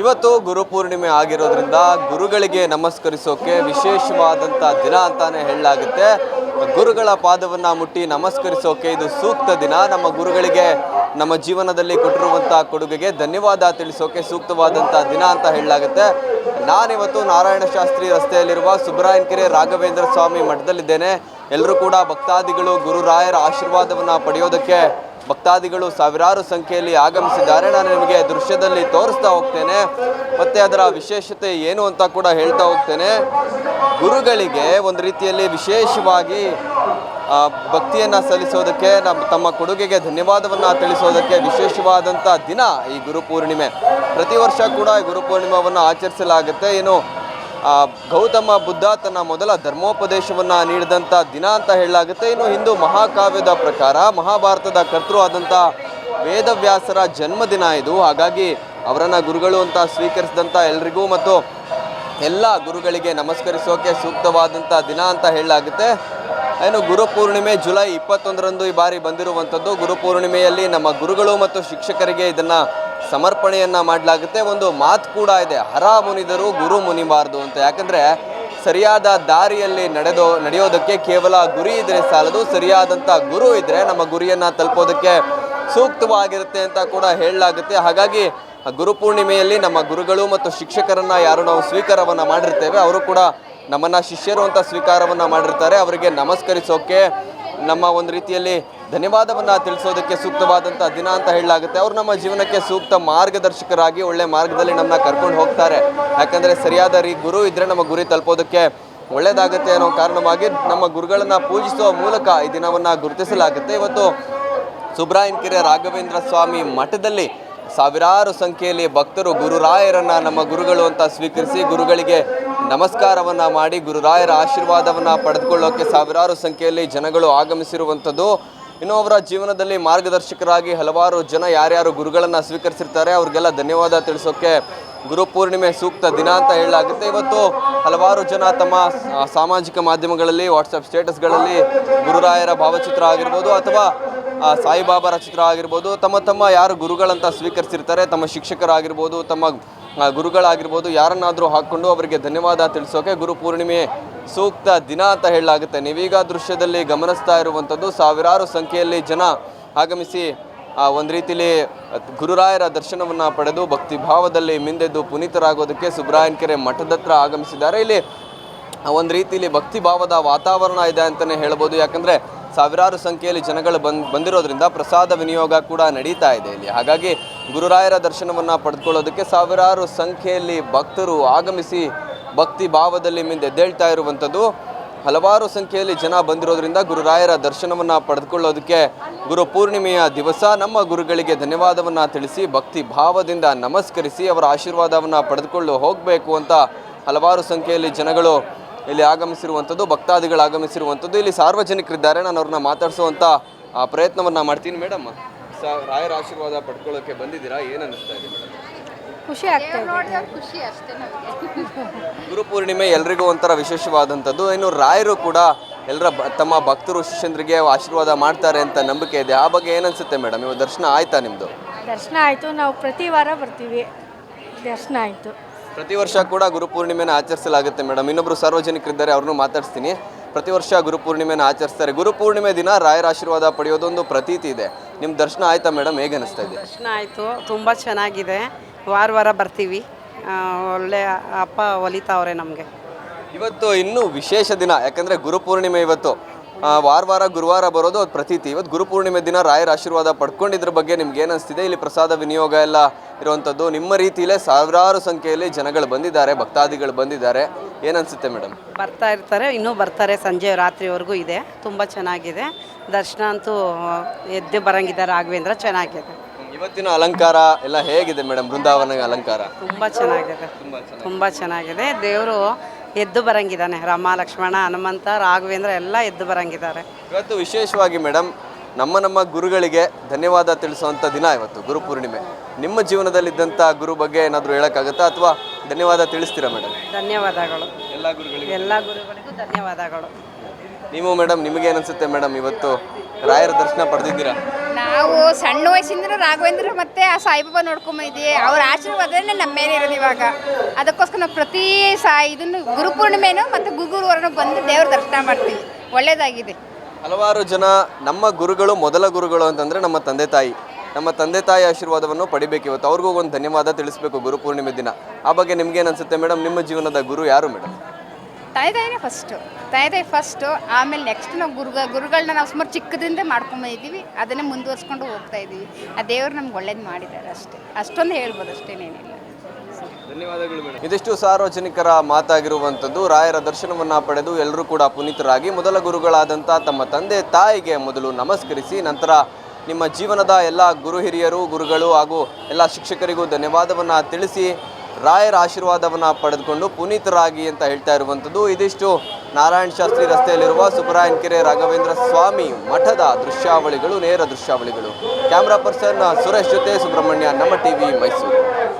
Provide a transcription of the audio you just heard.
ಇವತ್ತು ಗುರುಪೂರ್ಣಿಮೆ ಆಗಿರೋದ್ರಿಂದ ಗುರುಗಳಿಗೆ ನಮಸ್ಕರಿಸೋಕೆ ವಿಶೇಷವಾದಂಥ ದಿನ ಅಂತಾನೆ ಹೇಳಲಾಗುತ್ತೆ. ಗುರುಗಳ ಪಾದವನ್ನ ಮುಟ್ಟಿ ನಮಸ್ಕರಿಸೋಕೆ ಇದು ಸೂಕ್ತ ದಿನ. ನಮ್ಮ ಗುರುಗಳಿಗೆ ನಮ್ಮ ಜೀವನದಲ್ಲಿ ಕೊಟ್ಟಿರುವಂಥ ಕೊಡುಗೆಗೆ ಧನ್ಯವಾದ ತಿಳಿಸೋಕೆ ಸೂಕ್ತವಾದಂಥ ದಿನ ಅಂತ ಹೇಳಲಾಗುತ್ತೆ. ನಾನಿವತ್ತು ನಾರಾಯಣ ಶಾಸ್ತ್ರಿ ರಸ್ತೆಯಲ್ಲಿರುವ ಸುಬ್ರಾಯನ್ಕೆರೆ ರಾಘವೇಂದ್ರ ಸ್ವಾಮಿ ಮಠದಲ್ಲಿದ್ದೇನೆ. ಎಲ್ಲರೂ ಕೂಡ ಭಕ್ತಾದಿಗಳು, ಗುರುರಾಯರ ಆಶೀರ್ವಾದವನ್ನು ಪಡೆಯೋದಕ್ಕೆ ಭಕ್ತಾದಿಗಳು ಸಾವಿರಾರು ಸಂಖ್ಯೆಯಲ್ಲಿ ಆಗಮಿಸಿದ್ದಾರೆ. ನಾನು ನಿಮಗೆ ದೃಶ್ಯದಲ್ಲಿ ತೋರಿಸ್ತಾ ಹೋಗ್ತೇನೆ. ಮತ್ತು ಅದರ ವಿಶೇಷತೆ ಏನು ಅಂತ ಕೂಡ ಹೇಳ್ತಾ ಹೋಗ್ತೇನೆ. ಗುರುಗಳಿಗೆ ಒಂದು ರೀತಿಯಲ್ಲಿ ವಿಶೇಷವಾಗಿ ಭಕ್ತಿಯನ್ನು ಸಲ್ಲಿಸೋದಕ್ಕೆ, ನಮ್ಮ, ತಮ್ಮ ಕೊಡುಗೆಗೆ ಧನ್ಯವಾದವನ್ನು ತಿಳಿಸೋದಕ್ಕೆ ವಿಶೇಷವಾದಂಥ ದಿನ ಈ ಗುರುಪೂರ್ಣಿಮೆ ಪ್ರತಿ ವರ್ಷ ಕೂಡ ಈ ಗುರುಪೂರ್ಣಿಮವನ್ನು ಆಚರಿಸಲಾಗುತ್ತೆ. ಏನು ಗೌತಮ ಬುದ್ಧ ತನ್ನ ಮೊದಲ ಧರ್ಮೋಪದೇಶವನ್ನು ನೀಡಿದಂಥ ದಿನ ಅಂತ ಹೇಳಲಾಗುತ್ತೆ. ಇನ್ನು ಹಿಂದೂ ಮಹಾಕಾವ್ಯದ ಪ್ರಕಾರ ಮಹಾಭಾರತದ ಕರ್ತೃ ಆದಂಥ ವೇದವ್ಯಾಸರ ಜನ್ಮದಿನ ಇದು. ಹಾಗಾಗಿ ಅವರನ್ನು ಗುರುಗಳು ಅಂತ ಸ್ವೀಕರಿಸಿದಂಥ ಎಲ್ರಿಗೂ ಮತ್ತು ಎಲ್ಲ ಗುರುಗಳಿಗೆ ನಮಸ್ಕರಿಸೋಕೆ ಸೂಕ್ತವಾದಂಥ ದಿನ ಅಂತ ಹೇಳಲಾಗುತ್ತೆ. ಏನು ಗುರುಪೂರ್ಣಿಮೆ ಜುಲೈ ಇಪ್ಪತ್ತೊಂದರಂದು ಈ ಬಾರಿ ಬಂದಿರುವಂಥದ್ದು ಗುರುಪೂರ್ಣಿಮೆಯಲ್ಲಿ ನಮ್ಮ ಗುರುಗಳು ಮತ್ತು ಶಿಕ್ಷಕರಿಗೆ ಇದನ್ನ ಸಮರ್ಪಣೆಯನ್ನ ಮಾಡಲಾಗುತ್ತೆ. ಒಂದು ಮಾತು ಕೂಡ ಇದೆ, ಹರ ಮುನಿದರು ಗುರು ಮುನಿಬಾರ್ದು ಅಂತ. ಯಾಕಂದರೆ ಸರಿಯಾದ ದಾರಿಯಲ್ಲಿ ನಡೆದೋ, ನಡೆಯೋದಕ್ಕೆ ಕೇವಲ ಗುರಿ ಇದ್ರೆ ಸಾಲದು ಸರಿಯಾದಂಥ ಗುರು ಇದ್ರೆ ನಮ್ಮ ಗುರಿಯನ್ನು ತಲುಪೋದಕ್ಕೆ ಸೂಕ್ತವಾಗಿರುತ್ತೆ ಅಂತ ಕೂಡ ಹೇಳಲಾಗುತ್ತೆ. ಹಾಗಾಗಿ ಗುರುಪೂರ್ಣಿಮೆಯಲ್ಲಿ ನಮ್ಮ ಗುರುಗಳು ಮತ್ತು ಶಿಕ್ಷಕರನ್ನು ಯಾರು ನಾವು ಸ್ವೀಕಾರವನ್ನು ಮಾಡಿರ್ತೇವೆ, ಅವರು ಕೂಡ ನಮ್ಮನ್ನು ಶಿಷ್ಯರು ಅಂತ ಸ್ವೀಕಾರವನ್ನು ಮಾಡಿರ್ತಾರೆ. ಅವರಿಗೆ ನಮಸ್ಕರಿಸೋಕೆ ನಮ್ಮ ಒಂದು ರೀತಿಯಲ್ಲಿ ಧನ್ಯವಾದವನ್ನು ತಿಳಿಸೋದಕ್ಕೆ ಸೂಕ್ತವಾದಂಥ ದಿನ ಅಂತ ಹೇಳಲಾಗುತ್ತೆ. ಅವರು ನಮ್ಮ ಜೀವನಕ್ಕೆ ಸೂಕ್ತ ಮಾರ್ಗದರ್ಶಕರಾಗಿ, ಒಳ್ಳೆ ಮಾರ್ಗದಲ್ಲಿ ನಮ್ಮನ್ನ ಕರ್ಕೊಂಡು ಹೋಗ್ತಾರೆ. ಯಾಕಂದರೆ ಸರಿಯಾದ ರೀ ಗುರು ಇದ್ದರೆ ನಮ್ಮ ಗುರಿ ತಲುಪೋದಕ್ಕೆ ಒಳ್ಳೆಯದಾಗುತ್ತೆ ಅನ್ನೋ ಕಾರಣವಾಗಿ ನಮ್ಮ ಗುರುಗಳನ್ನು ಪೂಜಿಸುವ ಮೂಲಕ ಈ ದಿನವನ್ನು ಗುರುತಿಸಲಾಗುತ್ತೆ. ಇವತ್ತು ಸುಬ್ರಾಯನ್ಕೆರೆ ರಾಘವೇಂದ್ರ ಸ್ವಾಮಿ ಮಠದಲ್ಲಿ ಸಾವಿರಾರು ಸಂಖ್ಯೆಯಲ್ಲಿ ಭಕ್ತರು ಗುರುರಾಯರನ್ನು ನಮ್ಮ ಗುರುಗಳು ಅಂತ ಸ್ವೀಕರಿಸಿ ಗುರುಗಳಿಗೆ ನಮಸ್ಕಾರವನ್ನ ಮಾಡಿ ಗುರುರಾಯರ ಆಶೀರ್ವಾದವನ್ನ ಪಡೆದುಕೊಳ್ಳೋಕೆ ಸಾವಿರಾರು ಸಂಖ್ಯೆಯಲ್ಲಿ ಜನಗಳು ಆಗಮಿಸಿರುವಂಥದ್ದು. ಇನ್ನು ಅವರ ಜೀವನದಲ್ಲಿ ಮಾರ್ಗದರ್ಶಕರಾಗಿ ಹಲವಾರು ಜನ ಯಾರ್ಯಾರು ಗುರುಗಳನ್ನ ಸ್ವೀಕರಿಸಿರ್ತಾರೆ, ಅವ್ರಿಗೆಲ್ಲ ಧನ್ಯವಾದ ತಿಳಿಸೋಕೆ ಗುರುಪೂರ್ಣಿಮೆ ಸೂಕ್ತ ದಿನ ಅಂತ ಹೇಳಲಾಗುತ್ತೆ. ಇವತ್ತು ಹಲವಾರು ಜನ ತಮ್ಮ ಸಾಮಾಜಿಕ ಮಾಧ್ಯಮಗಳಲ್ಲಿ ವಾಟ್ಸಪ್ ಸ್ಟೇಟಸ್ಗಳಲ್ಲಿ ಗುರುರಾಯರ ಭಾವಚಿತ್ರ ಆಗಿರ್ಬೋದು ಅಥವಾ ಸಾಯಿಬಾಬಾರ ಚಿತ್ರ ಆಗಿರ್ಬೋದು, ತಮ್ಮ ತಮ್ಮ ಯಾರು ಗುರುಗಳಂತ ಸ್ವೀಕರಿಸಿರ್ತಾರೆ, ತಮ್ಮ ಶಿಕ್ಷಕರಾಗಿರ್ಬೋದು, ತಮ್ಮ ಗುರುಗಳಾಗಿರ್ಬೋದು, ಯಾರನ್ನಾದರೂ ಹಾಕ್ಕೊಂಡು ಅವರಿಗೆ ಧನ್ಯವಾದ ತಿಳಿಸೋಕೆ ಗುರು ಪೂರ್ಣಿಮೆ ಸೂಕ್ತ ದಿನ ಅಂತ ಹೇಳಲಾಗುತ್ತೆ. ನೀವೀಗ ದೃಶ್ಯದಲ್ಲಿ ಗಮನಿಸ್ತಾ ಇರುವಂಥದ್ದು ಸಾವಿರಾರು ಸಂಖ್ಯೆಯಲ್ಲಿ ಜನ ಆಗಮಿಸಿ ಒಂದು ರೀತಿಲಿ ಗುರುರಾಯರ ದರ್ಶನವನ್ನು ಪಡೆದು ಭಕ್ತಿ ಭಾವದಲ್ಲಿ ಮಿಂದೆದ್ದು ಪುನೀತರಾಗೋದಕ್ಕೆ ಸುಬ್ರಾಯನ್ಕೆರೆ ಮಠದತ್ರ ಆಗಮಿಸಿದ್ದಾರೆ. ಇಲ್ಲಿ ಒಂದು ರೀತಿಯಲ್ಲಿ ಭಕ್ತಿ ಭಾವದ ವಾತಾವರಣ ಇದೆ ಅಂತಲೇ ಹೇಳ್ಬೋದು ಯಾಕಂದರೆ ಸಾವಿರಾರು ಸಂಖ್ಯೆಯಲ್ಲಿ ಜನಗಳು ಬಂದ್ ಬಂದಿರೋದ್ರಿಂದ ಪ್ರಸಾದ ವಿನಿಯೋಗ ಕೂಡ ನಡೀತಾ ಇದೆ ಇಲ್ಲಿ. ಹಾಗಾಗಿ ಗುರುರಾಯರ ದರ್ಶನವನ್ನು ಪಡೆದುಕೊಳ್ಳೋದಕ್ಕೆ ಸಾವಿರಾರು ಸಂಖ್ಯೆಯಲ್ಲಿ ಭಕ್ತರು ಆಗಮಿಸಿ ಭಕ್ತಿ ಭಾವದಲ್ಲಿ ಮುಂದೆದ್ದೇಳ್ತಾ ಇರುವಂಥದ್ದು. ಹಲವಾರು ಸಂಖ್ಯೆಯಲ್ಲಿ ಜನ ಬಂದಿರೋದ್ರಿಂದ ಗುರುರಾಯರ ದರ್ಶನವನ್ನು ಪಡೆದುಕೊಳ್ಳೋದಕ್ಕೆ ಗುರು ಪೂರ್ಣಿಮೆಯ ದಿವಸ ನಮ್ಮ ಗುರುಗಳಿಗೆ ಧನ್ಯವಾದವನ್ನು ತಿಳಿಸಿ ಭಕ್ತಿ ಭಾವದಿಂದ ನಮಸ್ಕರಿಸಿ ಅವರ ಆಶೀರ್ವಾದವನ್ನು ಪಡೆದುಕೊಂಡು ಹೋಗಬೇಕು ಅಂತ ಹಲವಾರು ಸಂಖ್ಯೆಯಲ್ಲಿ ಜನಗಳು ಇಲ್ಲಿ ಆಗಮಿಸಿರುವಂಥದ್ದು ಭಕ್ತಾದಿಗಳು ಆಗಮಿಸಿರುವಂಥದ್ದು ಇಲ್ಲಿ ಸಾರ್ವಜನಿಕರಿದ್ದಾರೆ. ನಾನು ಅವ್ರನ್ನ ಮಾತಾಡಿಸುವಂಥ ಆ, ಪ್ರಯತ್ನವನ್ನ ಮಾಡ್ತೀನಿ ಮೇಡಮ್. ರಾಯರ ಆಶೀರ್ವಾದ ಪಡ್ಕೊಳ್ಳೋಕೆ ಬಂದಿದ್ದೀರಾ? ಏನು ಅನ್ನಿಸ್ತಾ ಇದೆ? ಮೇಡಮ್ ಖುಷಿ ಆಗ್ತಾ ಇದೆ. ಖುಷಿ ಅಷ್ಟೇ ಗುರುಪೂರ್ಣಿಮೆ ಎಲ್ರಿಗೂ ಒಂಥರ ವಿಶೇಷವಾದಂಥದ್ದು. ಇನ್ನು ರಾಯರು ಕೂಡ ಎಲ್ಲರ ತಮ್ಮ ಭಕ್ತರು ಶಿಷ್ಯಂದ್ರಿಗೆ ಆಶೀರ್ವಾದ ಮಾಡ್ತಾರೆ ಅಂತ ನಂಬಿಕೆ ಇದೆ. ಆ ಬಗ್ಗೆ ಏನನ್ಸುತ್ತೆ ಮೇಡಮ್? ಇವಾಗ ದರ್ಶನ ಆಯ್ತಾ ನಿಮ್ಮದು ದರ್ಶನ ಆಯಿತು. ನಾವು ಪ್ರತಿ ವಾರ ಬರ್ತೀವಿ. ದರ್ಶನ ಆಯಿತು. ಪ್ರತಿ ವರ್ಷ ಕೂಡ ಗುರುಪೂರ್ಣಿಮೆನ ಆಚರಿಸಲಾಗುತ್ತೆ ಮೇಡಮ್. ಇನ್ನೊಬ್ಬರು ಸಾರ್ವಜನಿಕರಿದ್ದಾರೆ ಅವ್ರನ್ನೂ ಮಾತಾಡ್ಸ್ತೀನಿ. ಪ್ರತಿ ವರ್ಷ ಗುರುಪೂರ್ಣಿಮೆನ ಆಚರಿಸ್ತಾರೆ. ಗುರುಪೂರ್ಣಿಮೆ ದಿನ ರಾಯರ ಆಶೀರ್ವಾದ ಪಡೆಯೋದೊಂದು ಪ್ರತೀತಿ ಇದೆ. ನಿಮ್ಮ ದರ್ಶನ ಆಯ್ತಾ ಮೇಡಮ್? ಹೇಗೆ ಅನಿಸ್ತಾ ಇದೆ? ದರ್ಶನ ಆಯಿತು. ತುಂಬ ಚೆನ್ನಾಗಿದೆ. ವಾರ ವಾರ ಬರ್ತೀವಿ. ಆ, ಒಳ್ಳೆ ಅಪ್ಪ ಒಲಿತಾವ್ರೆ ನಮಗೆ. ಇವತ್ತು ಇನ್ನೂ ವಿಶೇಷ ದಿನ. ಯಾಕಂದರೆ ಗುರುಪೂರ್ಣಿಮೆ ಇವತ್ತು. ವಾರ ವಾರ ಗುರುವಾರ ಬರೋದು ಅದು ಪ್ರತೀತಿ. ಇವತ್ತು ಗುರುಪೂರ್ಣಿಮೆ ದಿನ ರಾಯರ ಆಶೀರ್ವಾದ ಪಡ್ಕೊಂಡಿದ್ರ ಬಗ್ಗೆ ನಿಮ್ಗೆ ಏನು ಅನಿಸ್ತಿದೆ ಇಲ್ಲಿ ಪ್ರಸಾದ ವಿನಿಯೋಗ ಎಲ್ಲ ಇರುವಂಥದ್ದು ನಿಮ್ಮ ರೀತಿಯಲ್ಲೇ ಸಾವಿರಾರು ಸಂಖ್ಯೆಯಲ್ಲಿ ಜನಗಳು ಬಂದಿದ್ದಾರೆ ಭಕ್ತಾದಿಗಳು ಬಂದಿದ್ದಾರೆ. ಏನನ್ಸುತ್ತೆ ಮೇಡಮ್ ಬರ್ತಾ ಇರ್ತಾರೆ ಇನ್ನೂ ಬರ್ತಾರೆ ಸಂಜೆ ರಾತ್ರಿವರೆಗೂ ಇದೆ. ತುಂಬ ಚೆನ್ನಾಗಿದೆ. ದರ್ಶನ ಅಂತೂ ಎದ್ದು ಬರಂಗಿದ್ದಾರೆ ರಾಘವೇಂದ್ರ. ಚೆನ್ನಾಗಿದೆ. ಇವತ್ತಿನ ಅಲಂಕಾರ ಎಲ್ಲ ಹೇಗಿದೆ ಮೇಡಮ್ ಬೃಂದಾವನ ಅಲಂಕಾರ? ತುಂಬ ಚೆನ್ನಾಗಿದೆ. ತುಂಬ ಚೆನ್ನಾಗಿದೆ. ದೇವರು ಎದ್ದು ಬರಂಗಿದ್ದಾನೆ. ರಾಮ ಲಕ್ಷ್ಮಣ ಹನುಮಂತ ರಾಘವೇಂದ್ರ ಎಲ್ಲ ಎದ್ದು ಬರಂಗಿದ್ದಾರೆ. ಇವತ್ತು ವಿಶೇಷವಾಗಿ ಮೇಡಮ್ ನಮ್ಮ ನಮ್ಮ ಗುರುಗಳಿಗೆ ಧನ್ಯವಾದ ತಿಳಿಸುವಂಥ ದಿನ ಇವತ್ತು ಗುರುಪೂರ್ಣಿಮೆ ನಿಮ್ಮ ಜೀವನದಲ್ಲಿದ್ದಂಥ ಗುರು ಬಗ್ಗೆ ಏನಾದರೂ ಹೇಳೋಕ್ಕಾಗುತ್ತಾ ಅಥವಾ ಧನ್ಯವಾದ ತಿಳಿಸ್ತೀರಾ ಮೇಡಮ್ ಧನ್ಯವಾದಗಳು. ಎಲ್ಲ ಗುರುಗಳಿಗೆ. ಎಲ್ಲ ಗುರುಗಳಿಗೂ ಧನ್ಯವಾದಗಳು. ನೀವು ಮೇಡಮ್ ನಿಮಗೆ ಅನಿಸುತ್ತೆ ಮೇಡಮ್ ಇವತ್ತು ರಾಯರ ದರ್ಶನ ಪಡೆದಿದ್ದೀರಾ? ನಾವು ಸಣ್ಣ ವಯಸ್ಸಿಂದ ರಾಘವೇಂದ್ರ ಮತ್ತೆ ಆ ಸಾಯಿಬಾಬಾ ನೋಡ್ಕೊಂಬಿದ್ದೀವಿ ಅವ್ರ ಆಶೀರ್ವಾದನೇ ನಮ್ಮ ಮೇಲೆ ಇರೋದು ಇವಾಗ. ಅದಕ್ಕೋಸ್ಕರ ನಾವು ಪ್ರತಿ ಸಾ ಇದನ್ನು ಗುರುಪೂರ್ಣಿಮೆನೂ ಮತ್ತು ಗುಗುರುವರನ್ನು ಬಂದು ದೇವ್ರ ದರ್ಶನ ಮಾಡ್ತೀವಿ. ಒಳ್ಳೇದಾಗಿದೆ. ಹಲವಾರು ಜನ ನಮ್ಮ ಗುರುಗಳು, ಮೊದಲ ಗುರುಗಳು ಅಂತಂದ್ರೆ ನಮ್ಮ ತಂದೆ ತಾಯಿ. ನಮ್ಮ ತಂದೆ ತಾಯಿ ಆಶೀರ್ವಾದವನ್ನು ಪಡಿಬೇಕು ಇವತ್ತು. ಅವ್ರಿಗೂ ಒಂದು ಧನ್ಯವಾದ ತಿಳಿಸ್ಬೇಕು ಗುರು ಪೂರ್ಣಿಮೆ ದಿನ. ಆ ಬಗ್ಗೆ ನಿಮ್ಗೇನು ಅನ್ಸುತ್ತೆ ಮೇಡಮ್ ನಿಮ್ಮ ಜೀವನದ ಗುರು ಯಾರು ಮೇಡಮ್ ತಾಯಿ ತಾಯಿನೇ ಫಸ್ಟು ತಾಯಿ ಫಸ್ಟು ಆಮೇಲೆ ನೆಕ್ಸ್ಟ್ ನಾವು ಗುರುಗ ಗುರುಗಳನ್ನ ನಾವು ಸುಮಾರು ಚಿಕ್ಕದಿಂದ ಮಾಡ್ಕೊಂಬಂದಿದ್ದೀವಿ ಅದನ್ನೇ ಮುಂದುವರ್ಸ್ಕೊಂಡು ಹೋಗ್ತಾ ಇದ್ದೀವಿ ಆ ದೇವರು ನಮ್ಗೆ ಒಳ್ಳೇದು ಮಾಡಿದ್ದಾರೆ ಅಷ್ಟೇ. ಅಷ್ಟೊಂದು ಹೇಳ್ಬೋದು ಅಷ್ಟೇನೇನಿಲ್ಲ ಧನ್ಯವಾದಗಳು ಇದಿಷ್ಟು ಸಾರ್ವಜನಿಕರ ಮಾತಾಗಿರುವಂಥದ್ದು, ರಾಯರ ದರ್ಶನವನ್ನ ಪಡೆದು ಎಲ್ಲರೂ ಕೂಡ ಪುನೀತರಾಗಿ ಮೊದಲ ಗುರುಗಳಾದಂಥ ತಮ್ಮ ತಂದೆ, ತಾಯಿಗೆ ಮೊದಲು ನಮಸ್ಕರಿಸಿ, ನಂತರ ನಿಮ್ಮ ಜೀವನದ ಎಲ್ಲ ಗುರು ಹಿರಿಯರು, ಗುರುಗಳು ಹಾಗೂ ಎಲ್ಲ ಶಿಕ್ಷಕರಿಗೂ ಧನ್ಯವಾದವನ್ನು ತಿಳಿಸಿ ರಾಯರ ಆಶೀರ್ವಾದವನ್ನು ಪಡೆದುಕೊಂಡು ಪುನೀತರಾಗಿ ಅಂತ ಹೇಳ್ತಾ ಇರುವಂಥದ್ದು. ಇದಿಷ್ಟು ನಾರಾಯಣ ಶಾಸ್ತ್ರಿ ರಸ್ತೆಯಲ್ಲಿರುವ ಸುಬ್ರಾಯನ್ ಕೆರೆ ರಾಘವೇಂದ್ರ ಸ್ವಾಮಿ ಮಠದ ದೃಶ್ಯಾವಳಿಗಳು, ನೇರ ದೃಶ್ಯಾವಳಿಗಳು. ಕ್ಯಾಮ್ರಾ ಪರ್ಸನ್ ಸುರೇಶ್ ಜೊತೆ ಸುಬ್ರಹ್ಮಣ್ಯ, ನಮ್ಮ ಟಿವಿ ಮೈಸೂರು.